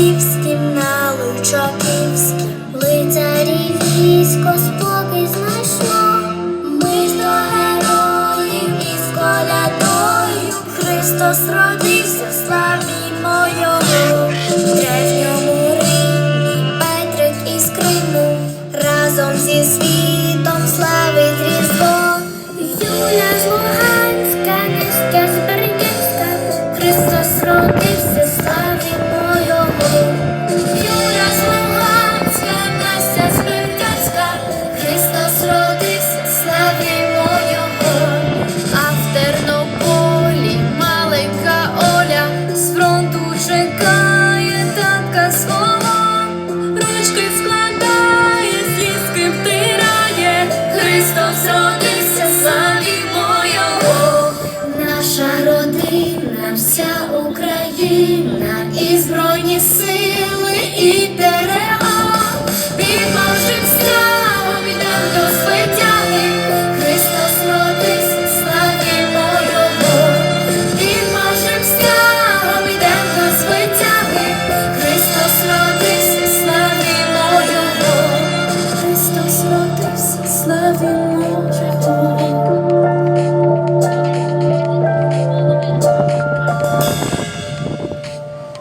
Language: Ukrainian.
Львівським, на Лучаківськім, лицарі військо спокій знайшло, ми ж до героїв із колядою. Христос родився, в славі мойому, древньому римі Петрик із Криму. Разом зі світом славить. Вся Україна і збройні сили.